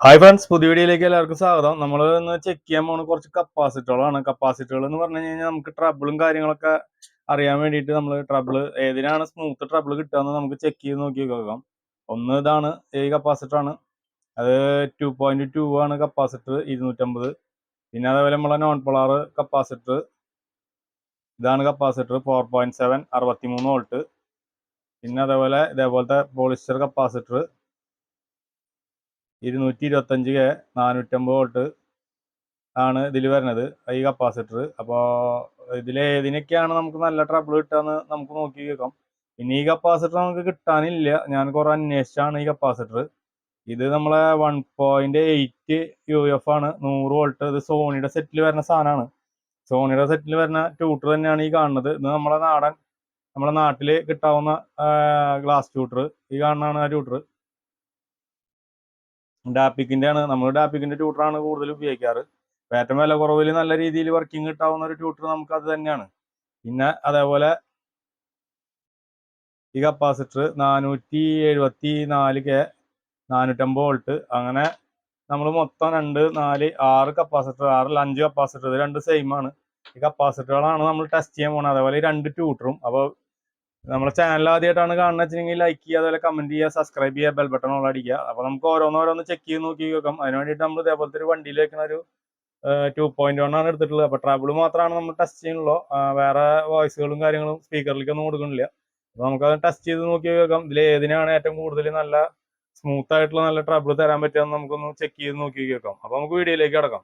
Hi friends പുതിയ വീഡിയോയിലേക്ക് എല്ലാവർക്കും സ്വാഗതം. നമ്മൾ ഇന്ന് ചെക്ക് ചെയ്യാൻ പോകുന്ന കുറച്ച് കപ്പാസിറ്ററുകളാണ് കപ്പാസിറ്ററുകൾ എന്ന് പറഞ്ഞു കഴിഞ്ഞാൽ നമുക്ക് ട്രബിളും കാര്യങ്ങളൊക്കെ അറിയാൻ വേണ്ടിയിട്ട് നമ്മൾ ട്രബിൾ ഏതിനാണ് സ്മൂത്ത് ട്രബിൾ കിട്ടുകയെന്ന് നമുക്ക് ചെക്ക് ചെയ്ത് നോക്കി നോക്കാം. ഒന്ന് ഇതാണ് ഈ കപ്പാസിറ്റർ ആണ്. അത് ടു പോയിന്റ് ടു ആണ് കപ്പാസിറ്റർ ഇരുന്നൂറ്റമ്പത്. പിന്നെ അതേപോലെ നമ്മളെ നോൺ പോളാർ കപ്പാസിറ്റർ ഇതാണ് കപ്പാസിറ്റർ ഫോർ പോയിന്റ് സെവൻ അറുപത്തി മൂന്ന് വോൾട്ട് പിന്നെ അതേപോലെ ഇതേപോലത്തെ പോളിസ്റ്റർ കപ്പാസിറ്റർ ഇരുന്നൂറ്റി ഇരുപത്തഞ്ച് കെ നാനൂറ്റമ്പത് വോൾട്ട് ആണ് ഇതിൽ വരുന്നത് ഈ കപ്പാസിറ്റർ. അപ്പോൾ ഇതിൽ ഏതിനൊക്കെയാണ് നമുക്ക് നല്ല ട്രബിൾ കിട്ടുകയെന്ന് നമുക്ക് നോക്കി കേൾക്കാം. ഇനി ഈ കപ്പാസിറ്റർ നമുക്ക് കിട്ടാനില്ല. ഞാൻ കുറേ അന്വേഷിച്ചാണ് ഈ കപ്പാസിറ്റർ. ഇത് നമ്മളെ one point eight U F ആണ്. നൂറ് വോൾട്ട്. ഇത് സോണിയുടെ സെറ്റിൽ വരുന്ന സാധനമാണ്. സോണിയുടെ സെറ്റിൽ വരുന്ന ട്യൂട്ടർ തന്നെയാണ് ഈ കാണുന്നത്. ഇത് നമ്മളെ നാടൻ നമ്മളെ നാട്ടിൽ കിട്ടാവുന്ന ഗ്ലാസ് ട്യൂട്ടർ ഈ കാണുന്നതാണ് ആ ട്യൂട്ടർ ഡാപ്പിക്കിന്റെ ആണ് നമ്മൾ ഡാപ്പിക്കിന്റെ ട്യൂട്ടറാണ് കൂടുതൽ ഉപയോഗിക്കാറ്. ഏറ്റവും വില കുറവിൽ നല്ല രീതിയിൽ വർക്കിംഗ് കിട്ടാവുന്ന ഒരു ട്യൂട്ടർ നമുക്ക് അത് തന്നെയാണ്. പിന്നെ അതേപോലെ ഈ കപ്പാസിറ്റർ നാനൂറ്റി എഴുപത്തി നാല് കെ നാനൂറ്റമ്പത് വോൾട്ട് അങ്ങനെ നമ്മൾ മൊത്തം രണ്ട് നാല് ആറ് കപ്പാസിറ്റർ ആറിൽ അഞ്ച് കപ്പാസിറ്റർ ഇത് രണ്ട് സെയിം ആണ്. ഈ കപ്പാസിറ്ററുകളാണ് നമ്മൾ ടെസ്റ്റ് ചെയ്യാൻ പോകുന്നത് അതേപോലെ രണ്ട് ട്യൂട്ടറും അപ്പോൾ നമ്മുടെ ചാനൽ ആദ്യമായിട്ടാണ് കാണുന്നത് വെച്ചിട്ടുണ്ടെങ്കിൽ ലൈക്ക് ചെയ്യുക അതുപോലെ കമന്റ് ചെയ്യുക സബ്സ്ക്രൈബ് ചെയ്യുക ബെൽ ബട്ടൺ ഉള്ള അടിക്കുക. അപ്പോൾ നമുക്ക് ഓരോന്നോരോന്ന് ചെക്ക് ചെയ്ത് നോക്കി വെക്കാം അതിന് വേണ്ടിയിട്ട് നമ്മൾ ഇതേപോലത്തെ ഒരു വണ്ടിയിൽ വെക്കുന്ന ഒരു ടു പോയിന്റ് വൺ ആണ് എടുത്തിട്ടുള്ളത്. അപ്പോൾ ട്രബിൾ മാത്രമാണ് നമ്മൾ ടെസ്റ്റ് ചെയ്യുന്നുള്ളൂ. വേറെ വോയിസുകളും കാര്യങ്ങളും സ്പീക്കറിലേക്കൊന്നും കൊടുക്കുന്നില്ല. അപ്പോൾ അത് ടെസ്റ്റ് ചെയ്ത് നോക്കി വെക്കാം ഇതിൽ ഏതിനാണ് ഏറ്റവും കൂടുതൽ നല്ല സ്മൂത്ത് ആയിട്ടുള്ള നല്ല ട്രബിൾ തരാൻ പറ്റുക നമുക്കൊന്ന് ചെക്ക് ചെയ്ത് നോക്കി വെക്കാം അപ്പോൾ നമുക്ക് വീഡിയോയിലേക്ക് കിടക്കാം.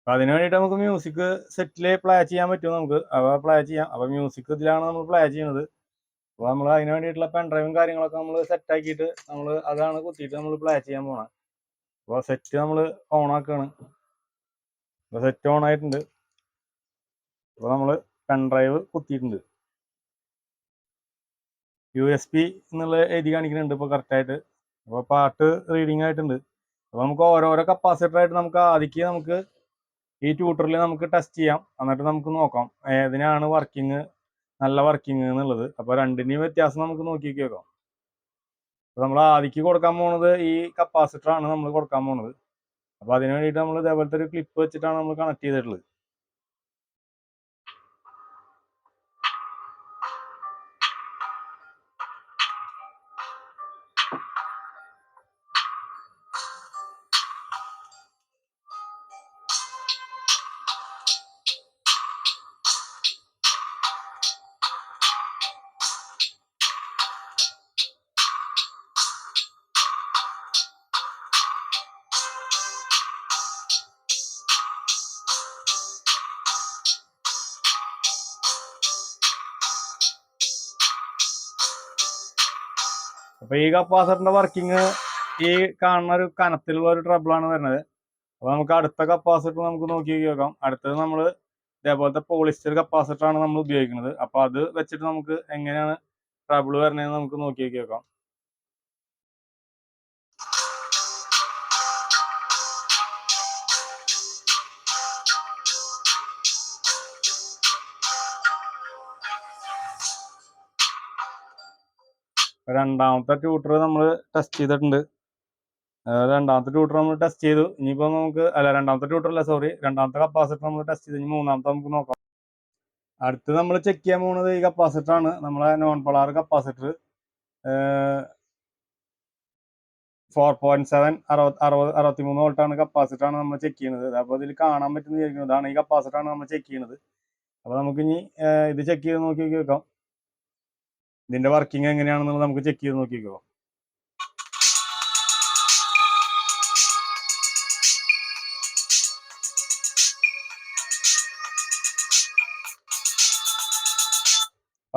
അപ്പൊ അതിന് വേണ്ടിയിട്ട് നമുക്ക് മ്യൂസിക് സെറ്റിൽ പ്ലേ ചെയ്യാൻ പറ്റും നമുക്ക്? അപ്പോൾ പ്ലേ ചെയ്യാം. അപ്പോൾ മ്യൂസിക് ഇതിലാണ് നമ്മൾ പ്ലേ ചെയ്യുന്നത്. അപ്പോൾ നമ്മൾ അതിന് വേണ്ടിയിട്ടുള്ള പെൻ ഡ്രൈവും കാര്യങ്ങളൊക്കെ നമ്മൾ സെറ്റ് ആക്കിയിട്ട് നമ്മൾ അതാണ് കുത്തിയിട്ട് നമ്മൾ പ്ലേ ചെയ്യാൻ പോണത് അപ്പോൾ സെറ്റ് നമ്മൾ ഓൺ ആക്കുകയാണ് അപ്പൊ സെറ്റ് ഓൺ ആയിട്ടുണ്ട്. അപ്പോൾ നമ്മൾ പെൻ ഡ്രൈവ് കുത്തിയിട്ടുണ്ട്. യു എസ് പി എന്നുള്ള എഴുതി കാണിക്കുന്നുണ്ട് ഇപ്പോൾ കറക്റ്റായിട്ട് അപ്പോൾ പാട്ട് റീഡിംഗ് ആയിട്ടുണ്ട്. അപ്പോൾ നമുക്ക് ഓരോരോ കപ്പാസിറ്റർ ആയിട്ട് നമുക്ക് ആദ്യം നമുക്ക് ഈ ട്യൂട്ടറിൽ നമുക്ക് ടെസ്റ്റ് ചെയ്യാം. എന്നിട്ട് നമുക്ക് നോക്കാം. ഏതിനാണ് വർക്കിംഗ് നല്ല വർക്കിംഗ് എന്നുള്ളത്. അപ്പോൾ രണ്ടിന്റെയും വ്യത്യാസം നമുക്ക് നോക്കി നോക്കാം നമ്മൾ ആദിക്ക് കൊടുക്കാൻ പോണത് ഈ കപ്പാസിറ്റർ ആണ് നമ്മൾ കൊടുക്കാൻ പോണത്. അപ്പോൾ അതിന് വേണ്ടിയിട്ട് നമ്മൾ ഇതേപോലത്തെ ഒരു ക്ലിപ്പ് വെച്ചിട്ടാണ് നമ്മൾ കണക്ട് ചെയ്തിട്ടുള്ളത്. അപ്പോൾ ഈ കപ്പാസിറ്ററിന്റെ വർക്കിംഗ് ഈ കാണുന്ന ഒരു കനത്തിലുള്ള ഒരു ട്രബിൾ ആണ് വരുന്നത്. അപ്പൊ നമുക്ക് അടുത്ത കപ്പാസിറ്റർ നമുക്ക് നോക്കി നോക്കാം. അടുത്തത് നമ്മൾ ഇതേപോലത്തെ പോളിസ്റ്റർ കപ്പാസിറ്റർ ആണ് നമ്മൾ ഉപയോഗിക്കുന്നത്. അപ്പൊ അത് വെച്ചിട്ട് നമുക്ക് എങ്ങനെയാണ് ട്രബിൾ വരുന്നതെന്ന് നമുക്ക് നോക്കി നോക്കി നോക്കാം. രണ്ടാമത്തെ ട്യൂട്ടർ നമ്മൾ ടെസ്റ്റ് ചെയ്തിട്ടുണ്ട്. രണ്ടാമത്തെ ട്യൂട്ടർ നമ്മൾ ടെസ്റ്റ് ചെയ്തു. ഇനിയിപ്പോൾ നമുക്ക് അല്ല രണ്ടാമത്തെ ട്യൂട്ടർ അല്ല സോറി രണ്ടാമത്തെ കപ്പാസിറ്റർ നമ്മൾ ടെസ്റ്റ് ചെയ്തു. ഇനി മൂന്നാമത്തെ നമുക്ക് നോക്കാം. അടുത്ത് നമ്മൾ ചെക്ക് ചെയ്യാൻ പോകുന്നത് ഈ കപ്പാസിറ്റർ ആണ്. നമ്മളെ non polar capacitor four point seven അറുപത് അറുപത് അറുപത്തി മൂന്ന് വോൾട്ടാണ് കപ്പാസിറ്റർ ആണ് നമ്മൾ ചെക്ക് ചെയ്യുന്നത്. അപ്പോൾ ഇതിൽ കാണാൻ പറ്റുന്ന വിചാരിക്കുന്നത് ഇതാണ് ഈ കപ്പാസിറ്റർ ആണ് നമ്മൾ ചെക്ക് ചെയ്യുന്നത്. അപ്പോൾ നമുക്കിനി ഇത് ചെക്ക് ചെയ്ത് നോക്കി നോക്കാം. ഇതിന്റെ വർക്കിംഗ് എങ്ങനെയാണെന്നുള്ളത് നമുക്ക് ചെക്ക് ചെയ്ത് നോക്കിക്കോ.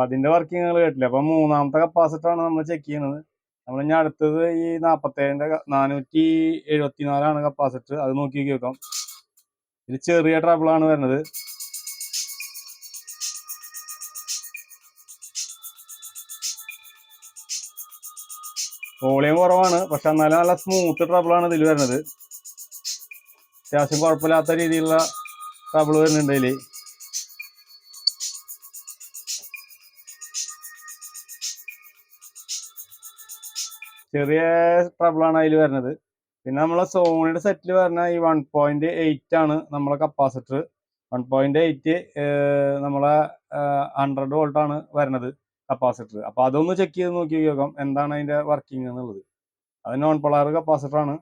അതിന്റെ വർക്കിംഗ് നിങ്ങൾ കേട്ടില്ല? അപ്പൊ മൂന്നാമത്തെ കപ്പാസിറ്റർ ആണ് നമ്മൾ ചെക്ക് ചെയ്യുന്നത്. നമ്മൾ ഇനി അടുത്തത് ഈ നാപ്പത്തേഴിന്റെ നാനൂറ്റി എഴുപത്തിനാലാണ് കപ്പാസിറ്റർ അത് നോക്കി കേൾക്കാം ഇത് ചെറിയ ട്രബിൾ ആണ് വരുന്നത്. വോളിയം കുറവാണ്. പക്ഷെ എന്നാലും നല്ല സ്മൂത്ത് ട്രബിൾ ആണ് ഇതിൽ വരുന്നത്. അത്യാവശ്യം കുഴപ്പമില്ലാത്ത രീതിയിലുള്ള ട്രബിൾ വരുന്നുണ്ട് ഇതിൽ ചെറിയ ട്രബിളാണ് അതിൽ വരുന്നത്. പിന്നെ നമ്മളെ സോണിയുടെ സെറ്റിൽ വരുന്ന ഈ വൺ പോയിന്റ് എയ്റ്റ് ആണ് നമ്മളെ കപ്പാസിറ്റർ വൺ പോയിന്റ് എയ്റ്റ് നമ്മളെ ഹൺഡ്രഡ് വോൾട്ട് ആണ് വരുന്നത്. കപ്പാസിറ്റർ. അപ്പൊ അതൊന്ന് ചെക്ക് ചെയ്ത് നോക്കി നോക്കാം എന്താണ് അതിന്റെ വർക്കിംഗ് എന്നുള്ളത്. അത് നോൺ പൊളാർ കപ്പാസിറ്റർ ആണ്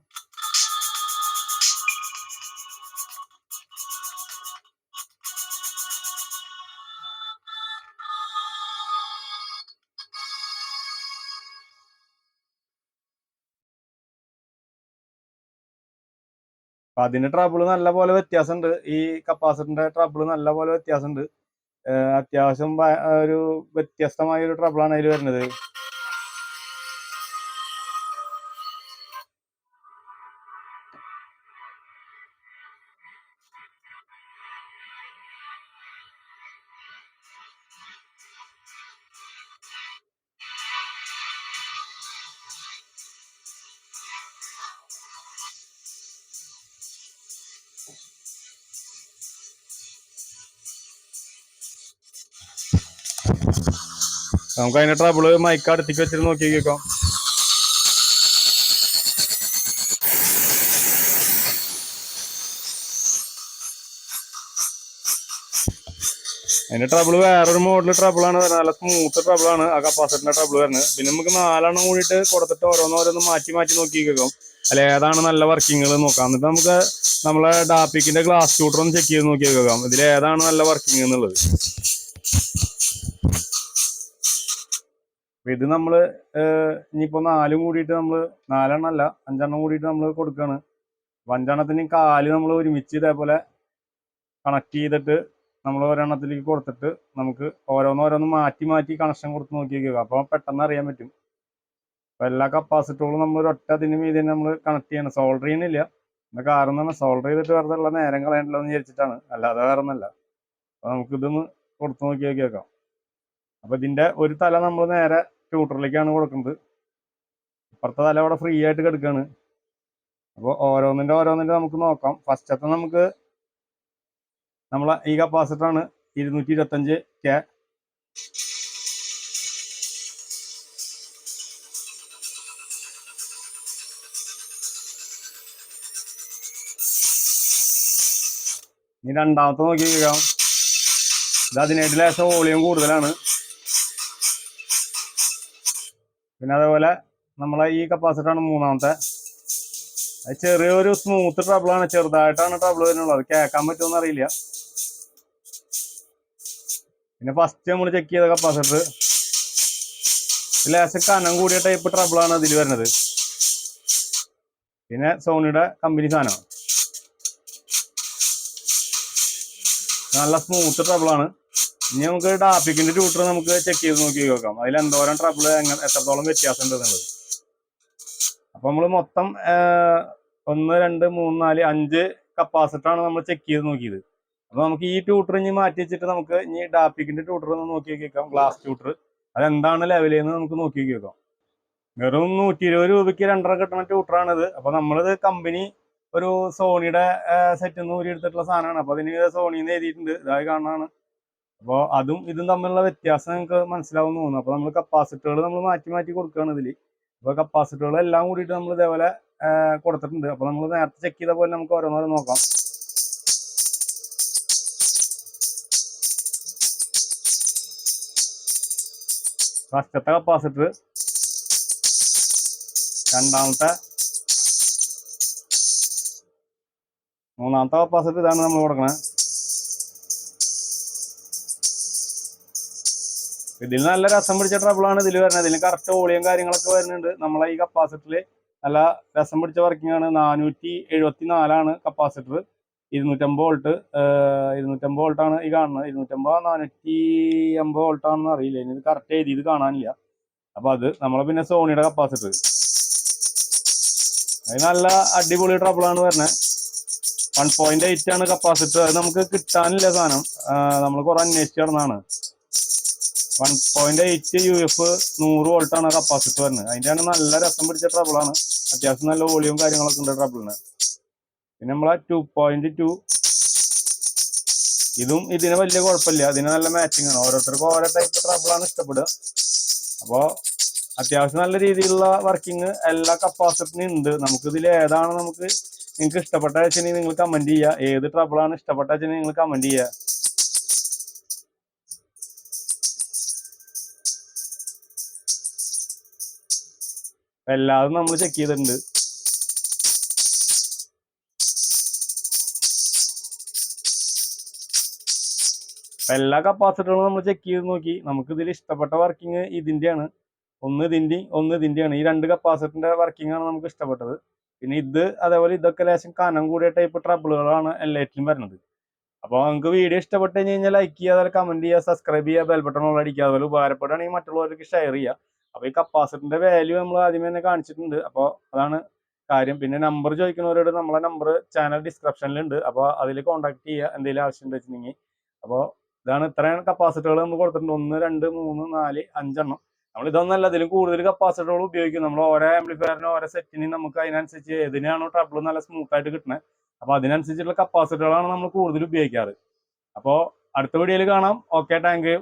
അതിന്റെ ട്രബിൾ നല്ല പോലെ വ്യത്യാസമുണ്ട് ഈ കപ്പാസിറ്ററിന്റെ ട്രബിൾ നല്ല പോലെ വ്യത്യാസമുണ്ട് അത്യാവശ്യം ഒരു വ്യത്യസ്തമായ ഒരു ട്രബിളാണ് അതിൽ വരുന്നത്. നമുക്ക് അതിന്റെ ട്രബിൾ മൈക്ക് അടുത്തേക്ക് വെച്ചിട്ട് നോക്കി കേൾക്കാം അതിന്റെ ട്രബിൾ വേറൊരു മോഡൽ ട്രബിൾ ആണ്. നല്ല സ്മൂത്ത് ട്രബിൾ ആണ്. ആ കപ്പാസിറ്ററിന്റെ ട്രബിൾ വരുന്നത്. പിന്നെ നമുക്ക് നാലെണ്ണം കൂടിയിട്ട് കൊടുത്തിട്ട് ഓരോന്നോരോന്ന് മാറ്റി മാറ്റി നോക്കി കേൾക്കാം അല്ല ഏതാണ് നല്ല വർക്കിങ്ങൾ നോക്കാം. എന്നിട്ട് നമുക്ക് നമ്മളെ ഡാപ്പിക്കിന്റെ ഗ്ലാസ് ഷൂട്ടർ ഒന്ന് ചെക്ക് ചെയ്ത് നോക്കി കേൾക്കാം ഇതിൽ ഏതാണ് നല്ല വർക്കിംഗ് എന്നുള്ളത്. അപ്പൊ ഇത് നമ്മൾ ഇനിയിപ്പോ നാലും കൂടിയിട്ട് നമ്മൾ നാലെണ്ണം അല്ല അഞ്ചെണ്ണം കൂടിയിട്ട് നമ്മൾ കൊടുക്കാണ്. അഞ്ചെണ്ണത്തിന് കാൽ നമ്മൾ ഒരുമിച്ച് ഇതേപോലെ കണക്ട് ചെയ്തിട്ട് നമ്മൾ ഒരെണ്ണത്തിലേക്ക് കൊടുത്തിട്ട് നമുക്ക് ഓരോന്നോരോന്ന് മാറ്റി മാറ്റി കണക്ഷൻ കൊടുത്ത് നോക്കി നോക്കുക അപ്പൊ പെട്ടെന്ന് അറിയാൻ പറ്റും. അപ്പൊ എല്ലാ കപ്പാസിറ്ററുകളും നമ്മൾ ഒരൊറ്റ അതിന് മീതെ നമ്മൾ കണക്ട് ചെയ്യണം. സോൾഡർ ചെയ്യണില്ല എന്ന കാരണം പറഞ്ഞാൽ സോൾഡർ ചെയ്തിട്ട് വെറുതെ ഉള്ള നേരം കളയണ്ടല്ലോ എന്ന് വിചാരിച്ചിട്ടാണ്. അല്ലാതെ വേറെ ഒന്നല്ല അപ്പൊ നമുക്ക് ഇതൊന്ന് കൊടുത്ത് നോക്കി നോക്കിയേക്കാം. അപ്പൊ ഇതിന്റെ ഒരു തല നമ്മൾ നേരെ ട്യൂട്ടറിലേക്കാണ് കൊടുക്കുന്നത്. അപ്പുറത്തെ തല അവിടെ ഫ്രീ ആയിട്ട് കിടക്കാണ്. അപ്പോൾ ഓരോന്നിന്റെ ഓരോന്നിന്റെ നമുക്ക് നോക്കാം. ഫസ്റ്റത്തെ നമുക്ക് നമ്മളെ ഈ കപ്പാസിറ്റർ ആണ് ഇരുന്നൂറ്റി ഇരുപത്തഞ്ച് കെ ഇനി രണ്ടാമത്തെ നോക്കി കേൾക്കാം ഇത് അതിനായിട്ട് ലേശം വോളിയം കൂടുതലാണ്. പിന്നെ അതേപോലെ നമ്മളെ ഈ കപ്പാസിറ്ററാണ് മൂന്നാമത്തെ. അത് ചെറിയൊരു സ്മൂത്ത് ട്രബിളാണ് ചെറുതായിട്ടാണ് ട്രബിൾ വരുന്നുള്ളത് കേൾക്കാൻ പറ്റുമെന്ന് അറിയില്ല. പിന്നെ ഫസ്റ്റ് നമ്മൾ ചെക്ക് ചെയ്ത കപ്പാസിറ്റർ ലേശം കനം കൂടിയ ടൈപ്പ് ട്രബിളാണ് അതിൽ വരുന്നത്. പിന്നെ സോണിയുടെ കമ്പനി സാധനമാണ് നല്ല സ്മൂത്ത് ട്രബിളാണ് ഇനി നമുക്ക് ഡാപ്പിക്കിന്റെ ട്യൂട്ടർ നമുക്ക് ചെക്ക് ചെയ്ത് നോക്കി നോക്കാം. അതിൽ എന്തോരം ട്രബിൾ എത്രത്തോളം വ്യത്യാസം ഉണ്ട് എന്നുള്ളത്. അപ്പൊ നമ്മൾ മൊത്തം ഒന്ന് രണ്ട് മൂന്ന് നാല് അഞ്ച് കപ്പാസിറ്റർ ആണ് നമ്മൾ ചെക്ക് ചെയ്ത് നോക്കിയത്. അപ്പൊ നമുക്ക് ഈ ട്യൂട്ടർ ഇനി മാറ്റി വെച്ചിട്ട് നമുക്ക് ഇനി ഡാപ്പിക്കിന്റെ ട്യൂട്ടർ ഒന്ന് നോക്കി നോക്കിയേക്കാം ഗ്ലാസ് ട്യൂട്ടർ അതെന്താണ് ലെവലിൽ നിന്ന് നമുക്ക് നോക്കി നോക്കിയേക്കാം വെറും നൂറ്റി ഇരുപത് രൂപയ്ക്ക് രണ്ടര കിട്ടുന്ന ട്യൂട്ടറാണിത് അപ്പൊ നമ്മളിത് കമ്പനി ഒരു സോണിയുടെ സെറ്റ് ഊരി എടുത്തിട്ടുള്ള സാധനമാണ്. അപ്പൊ അതിന് സോണിന്ന് എഴുതിയിട്ടുണ്ട്. ഇതായി കാണാനാണ് അപ്പോൾ അതും ഇതും തമ്മിലുള്ള വ്യത്യാസം നിങ്ങൾക്ക് മനസ്സിലാവും തോന്നുന്നു. അപ്പോൾ നമ്മൾ കപ്പാസിറ്ററുകൾ നമ്മൾ മാറ്റി മാറ്റി കൊടുക്കുകയാണ് ഇതിൽ അപ്പോൾ കപ്പാസിറ്ററുകൾ എല്ലാം കൂടിയിട്ട് നമ്മൾ ഇതേപോലെ കൊടുത്തിട്ടുണ്ട്. അപ്പോൾ നമ്മൾ നേരത്തെ ചെക്ക് ചെയ്ത പോലെ നമുക്ക് ഓരോന്നോരം നോക്കാം. ഫസ്റ്റത്തെ കപ്പാസിറ്റർ രണ്ടാമത്തെ മൂന്നാമത്തെ കപ്പാസിറ്റർ ഇതാണ് നമ്മൾ കൊടുക്കണത് ഇതിൽ നല്ല രസം പിടിച്ച ട്രബിളാണ് ഇതിൽ വരുന്നത്. ഇതിന് കറക്റ്റ് ഓളിയും കാര്യങ്ങളൊക്കെ വരുന്നുണ്ട്. നമ്മളെ ഈ കപ്പാസിറ്ററിൽ നല്ല രസം പിടിച്ച വർക്കിംഗ് ആണ്. നാനൂറ്റി എഴുപത്തി നാലാണ് കപ്പാസിറ്റർ ഇരുന്നൂറ്റമ്പത് വോൾട്ട് ഇരുന്നൂറ്റമ്പത് വോൾട്ടാണ് ഈ കാണുന്നത്. ഇരുന്നൂറ്റമ്പത് നാനൂറ്റി അമ്പത് വോൾട്ടാണെന്ന് അറിയില്ല. ഇനി ഇത് കറക്റ്റ് എഴുതിയത് കാണാനില്ല. അപ്പൊ അത് നമ്മളെ പിന്നെ സോണിയുടെ കപ്പാസിറ്റർ അത് നല്ല അടിപൊളി ട്രബിളാണ് വരുന്നത്. വൺ പോയിന്റ് എയ്റ്റ് ആണ് കപ്പാസിറ്റർ അത് നമുക്ക് കിട്ടാനില്ല സാധനം. നമ്മൾ കുറെ അന്വേഷിച്ച് നടന്നാണ് one point eight U F നൂറ് വോൾട്ടാണ് ആണ് കപ്പാസിറ്റർ വരുന്നത്. അതിന്റെയാണ് നല്ല രസം പിടിച്ച ട്രബിളാണ് അത്യാവശ്യം നല്ല വോളിയും കാര്യങ്ങളൊക്കെ ഉണ്ട് ട്രബിളിന് പിന്നെ നമ്മളെ ടു പോയിന്റ് ടു ഇതും ഇതിന് വലിയ കുഴപ്പമില്ല. അതിന് നല്ല മാച്ചിങ് ആണ്. ഓരോരുത്തർക്കും ഓരോ ടൈപ്പ് ട്രബിളാണ് ഇഷ്ടപ്പെടുക. അപ്പോൾ അത്യാവശ്യം നല്ല രീതിയിലുള്ള വർക്കിംഗ് എല്ലാ കപ്പാസിറ്റിനും ഉണ്ട്. നമുക്ക് ഇതിൽ ഏതാണ് നമുക്ക് നിങ്ങൾക്ക് ഇഷ്ടപ്പെട്ട വെച്ചിട്ടുണ്ടെങ്കിൽ നിങ്ങൾ കമന്റ് ചെയ്യുക. ഏത് ട്രബിളാണ് ഇഷ്ടപ്പെട്ട വെച്ചിട്ടുണ്ടെങ്കിൽ നിങ്ങൾ കമന്റ് ചെയ്യുക. എല്ലാതും നമ്മൾ ചെക്ക് ചെയ്തിട്ടുണ്ട്. എല്ലാ കപ്പാസിറ്ററുകളും നമ്മൾ ചെക്ക് ചെയ്ത് നോക്കി. നമുക്ക് ഇതിൽ ഇഷ്ടപ്പെട്ട വർക്കിംഗ് ഇതിന്റെയാണ്. ഒന്ന് ഇതിന്റെ ഒന്ന് ഇതിന്റെയാണ്. ഈ രണ്ട് കപ്പാസിറ്ററിന്റെ വർക്കിംഗ് ആണ് നമുക്ക് ഇഷ്ടപ്പെട്ടത്. പിന്നെ ഇത് അതേപോലെ ഇതൊക്കെ ലേശം കനം കൂടിയ ടൈപ്പ് ട്രബിളുകളാണ് എല്ലാറ്റിലും വരുന്നത്. അപ്പോൾ നിങ്ങൾക്ക് വീഡിയോ ഇഷ്ടപ്പെട്ട് കഴിഞ്ഞാൽ ലൈക്ക് ചെയ്യുക കമന്റ് ചെയ്യുക സബ്സ്ക്രൈബ് ചെയ്യുക ബെൽ ബട്ടൺ അടിക്കുക അതുപോലെ ഉപകാരപ്പെടുകയാണെങ്കിൽ മറ്റുള്ളവർക്ക് ഷെയർ ചെയ്യുക. അപ്പോൾ ഈ കപ്പാസിറ്ററിന്റെ വാല്യൂ നമ്മൾ ആദ്യമേ തന്നെ കാണിച്ചിട്ടുണ്ട്. അപ്പോൾ അതാണ് കാര്യം. പിന്നെ നമ്പർ ചോദിക്കുന്നവരോട് നമ്മളെ നമ്പർ ചാനൽ ഡിസ്ക്രിപ്ഷനിലുണ്ട് അപ്പോൾ അതിൽ കോൺടാക്ട് ചെയ്യുക എന്തെങ്കിലും ആവശ്യം ഉണ്ട് വെച്ചിട്ടുണ്ടെങ്കിൽ. അപ്പോൾ ഇതാണ് ഇത്രയും കപ്പാസിറ്ററുകൾ നമ്മൾ കൊടുത്തിട്ടുണ്ട്. ഒന്ന് രണ്ട് മൂന്ന് നാല് അഞ്ചെണ്ണം. നമ്മൾ ഇതൊന്നല്ല ഇതിലും കൂടുതൽ കപ്പാസിറ്ററുകൾ ഉപയോഗിക്കും. നമ്മൾ ഓരോ ആംപ്ലിഫയറിനും ഓരോ സെറ്റിനും നമുക്ക് അതിനനുസരിച്ച് ഏതിനാണോ ട്രബിൾ നല്ല സ്മൂത്ത് ആയിട്ട് കിട്ടുന്നത് അപ്പോൾ അതിനനുസരിച്ചുള്ള കപ്പാസിറ്ററുകളാണ് നമ്മൾ കൂടുതൽ ഉപയോഗിക്കാറ്. അപ്പോൾ അടുത്ത വീഡിയോയിൽ കാണാം. Okay thank you